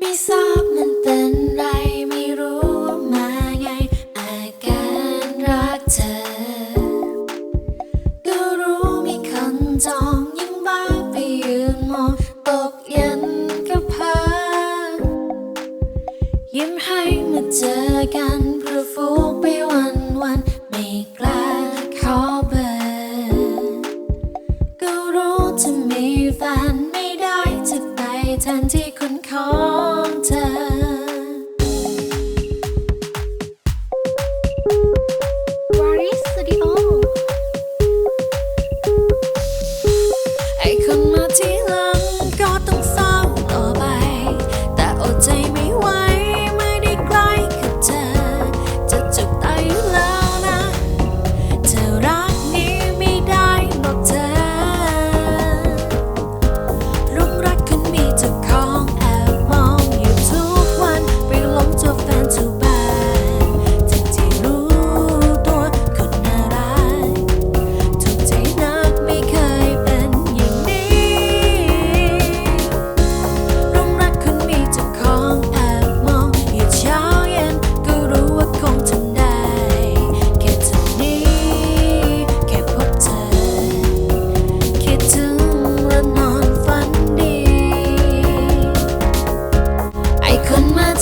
ไม่ทราบมันเป็นไรไม่รู้ว่ามาไง อาการรักเธอ ก็รู้มีคนจองยิ่งบ้าไปยืนมองตกเย็นก็เพอยิ้มให้เมื่อเจอกันเพราะฟูกไปวันวันไม่กล้าา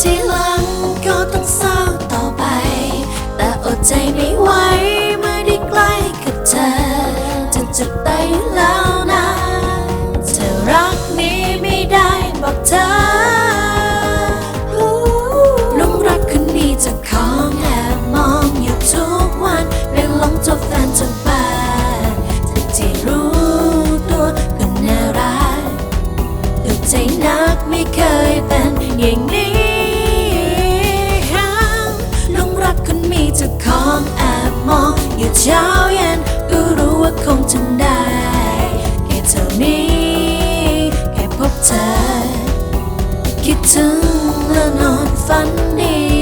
ทีหลังก็ต้องเศร้าต่อไป แต่อดใจไม่ไหวเมื่อได้ใกล้กับเธอ จะจุดตายอยู่แล้วนะเธอรักนี้ไม่ได้บอกเธอหลงรักคนนี้จ้าของแอบมองอยู่ทุกวันเป็นหลงจ้าแฟนจนบ้านแต่ที่รู้ตัวก็น่ารักถูกใจนักไม่เคยเป็นอย่างนี้ เช้าเย็นก็รู้ว่าคงทำได้แค่เท่านี้ แค่พบเธอ คิดถึงและนอนฝันดี